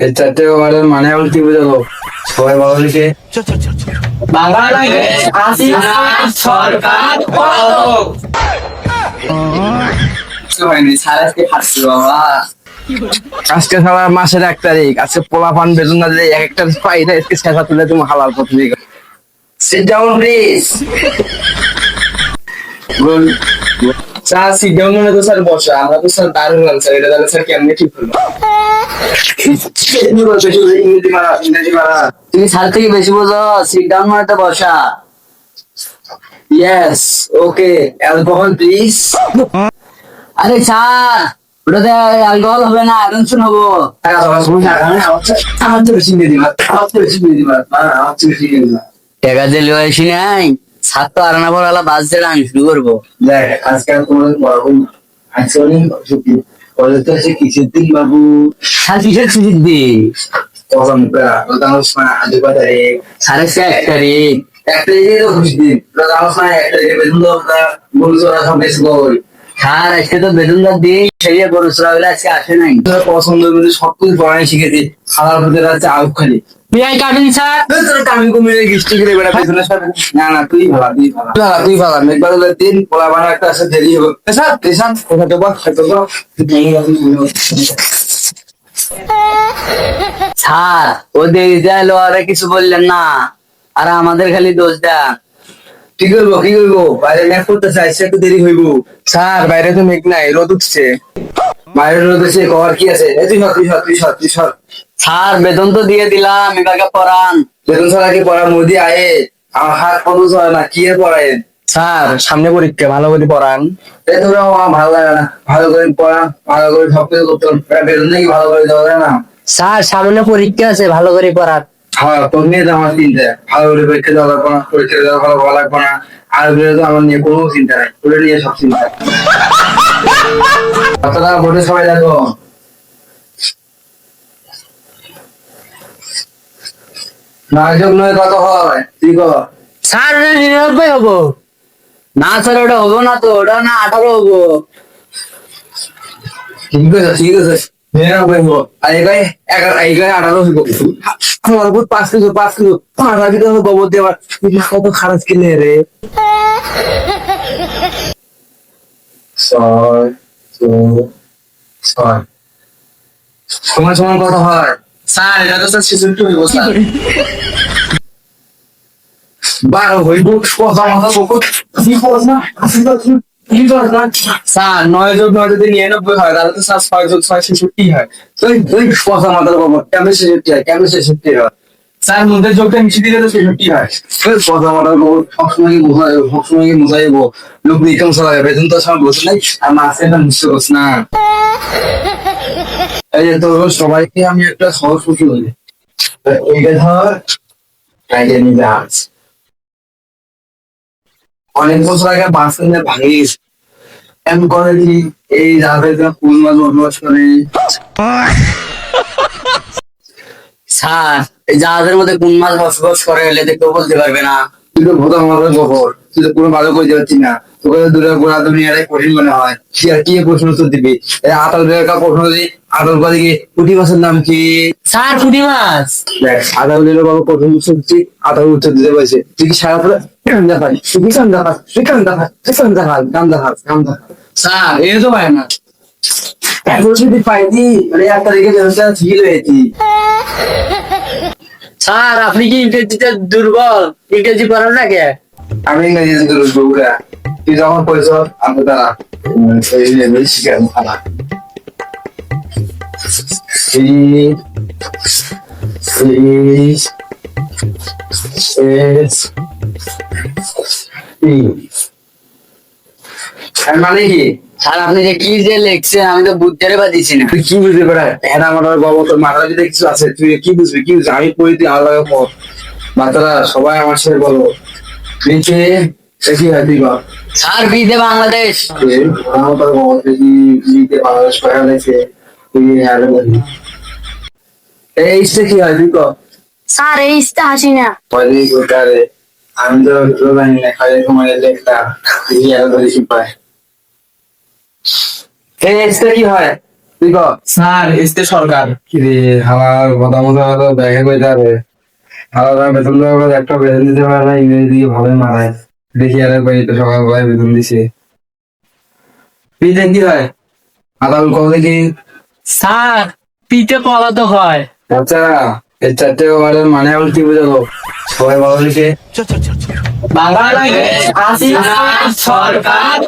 এই চারটে ওয়ার্ডের মানে আমি কি বুঝাবো? সবাই ভালো লিখে বাংলাদেশ সরকার আজকে ফাটছে বাবা। আজকে সারা মাসের এক তারিখ আজকে পোলা পান বেতন না দিলে এক একটা পাইটা আজকে শেষা তুলে তুমি হালাল দিকে sit down please sit down মানে তো স্যার বসা আমরা তো স্যার দারুণ স্যার এটা তাহলে স্যার কেমনে ঠিক হলো তুমি স্যার থেকে বেশি বোঝো সিট ডাউন মানে তো বসা। ইয়েস ওকে অ্যালকোহল প্লিজ আরে স্যার ওটাতে অ্যালকোহল হবে না হব। টাকা আমার বেশি আমার বেশি আমার বেশি আসি নাই। স্যার তো আর না বাস আমি শুরু করব। দেখ আজকে আর তোমাদের বড় আজকে অনেক ছুটি কলেজ তো আছে কিছুদিন বাবু। স্যার কিসের ছুটির দিন তখন সাড়ে তারিখ। এক তারিখে তো খুশি দিন। প্রধান এক তারিখে বেতন বলছো ওরা সব বেশি কই স্যার আজকে তো বেতনদার দিন। সেই গরু চড়া আজকে আসে নাই। পছন্দ করে সব কিছু পড়াই শিখেছি। খাওয়ার প্রতি আউট খালি। বিআই কাটুন স্যার। তোর কামি কমিয়ে গিস্টি করে বেড়া পেছনে সব না না তুই ভালা তুই ভালা। না তুই ভালা। মেঘবার হলে দিন পোলা বানা একটা আছে দেরি হবে। স্যার স্যার স্যার ও দেরি যাইলো আর কিছু বললেন না। আর আমাদের খালি দোষ দেন। কি করব কি করব? বাইরে ম্যাপ করতে চাইছে একটু দেরি হইব। স্যার বাইরে তো মেঘ নাই রোদ উঠছে। বাইরে রোদ উঠছে কর কি আছে? এই তুই সর তুই সর তুই সর তুই সর স্যার বেতন তো দিয়ে দিলাম এবারকে পড়ান? বেতন ছাড়া কি পড়া মোদি আয়ে? আমার হাত কত হয় না কি পড়ায় স্যার সামনে পরীক্ষা ভালো করে পড়ান। ধরো ভালো লাগে না। ভালো করে পড়া ভালো করে সব কিছু করতে বেতন নাকি ভালো করে দেওয়া যায় না? স্যার সামনে পরীক্ষা আছে ভালো করে পড়ান। হ্যাঁ তোর নিয়ে তো আমার চিন্তা। ভালো করে পরীক্ষা দেওয়া লাগবে না পরীক্ষা দেওয়া ভালো ভালো লাগবে না। আর তো আমার নিয়ে কোনো চিন্তা নাই ওগুলো নিয়ে সব চিন্তা। কতটা ভোটে সবাই দেখো? যোগ নয় কত হয় তুই কর স্যার ওটা নিরানব্বই হব। না স্যার ওটা হব না তো ওটা না আঠারো হব। ঠিক আছে ঠিক আছে নিরানব্বই হইব আর এগাই এগারো এগাই আঠারো হইব। আমার উপর পাঁচ কিলো পাঁচ কিলো দেওয়ার কত খারাপ কিনে রে। ছয় ছয়। সমান সমান কত হয়? স্যার এটা তো স্যার ছেষট্টি হইব স্যার। বারো হইব কথা মাথা বকত কি করছ না কি করছ না স্যার নয় যোগ নয় যদি নিরানব্বই হয় তাহলে তো স্যার ছয় যোগ ছয় ছেষট্টি হয়। কথা মাথার বাবা কেমন ছেষট্টি হয় কেমন ছেষট্টি হয়? স্যার মধ্যে যোগটা মিশিয়ে দিলে তো ছেষট্টি হয়। কথা মাথার বাবা সবসময় বোঝাই সবসময় কি বোঝাইব লোক নিকম চালাবে বেতন তো সময় বসে নাই। আর মাসে একটা মিশতে বস না। এই যে সবাইকে আমি একটা সহজ সুখী হই এইটা ধর আইডিয়া নিয়ে অনেক বছর আগে বাস কিনে ভাঙি গেছে এমন করে কি এই ফুল মাছ বসবাস করে? স্যার এই জাহাজের মধ্যে কোন মাছ বসবাস করে এলে তো কেউ বলতে পারবে না। তুই তো ভোতা মাথার গোবর তুই তো কোনো ভালো করে যাচ্ছি না। তোকে দূরে গোড়া দুনিয়াটাই কঠিন মনে হয়। কি আর কি প্রশ্ন উত্তর দিবি? এই আটাল বেকার প্রশ্ন দিই আটাল বাদিকে পুঁটি মাছের নাম কি? স্যার পুঁটি মাছ। দেখ আটাল দিলে বাবা প্রথম উত্তর দিচ্ছি আটাল উত্তর দিতে পারছে তুই কি সারা স্যার এই তো পায় না। এখন যদি পাইনি মানে এক তারিখে ব্যবসা ঠিক হয়েছি স্যার আপনি কি ইংরেজিতে দুর্বল? ইংরেজি পড়ান না কে? আমি ইংরেজি দূর বগুড়া তুই যখন পয়স আমি তারা। সেই লেভেল শিখে আমি খালা মানে কি? স্যার আপনি যে কি যে লিখছেন আমি তো বুঝতে পারছি না। তুই কি বুঝতে পারা? হ্যাঁ আমার বাবা তোর মাথার ভিতরে কিছু আছে। তুই কি বুঝবি? কি আমি পড়ি তুই আলাদা পর মাতারা সবাই আমার সাথে বলো। নিচে দেখি হয় তুই বল স্যার বিদে বাংলাদেশ। আমার তোর বাবা তুই বলি। এই কি হয় তুই কর স্যার এই ইস্তা হাসি না। গোটারে আমি তো রোগানি না খালি কি পায় এই কি হয়? তুই স্যার এসতে সরকার। কিরে আমার কথা মতো হয়তো ব্যাগে কইতে হবে। আলাদা বেতন দেওয়ার একটা বেতন দিতে পারে না ইংরেজি ভালোই মারায় দেখি আর একবার এটা সকালবেলায় বেতন দিছে। পিতে কি হয়? আদাল কত দেখি। স্যার পিতে পলাতক হয়। আচ্ছা। এই চারটে ওয়ার্ডের মানে এখন কি বুঝালো সবাই ভালো লিখে সরকার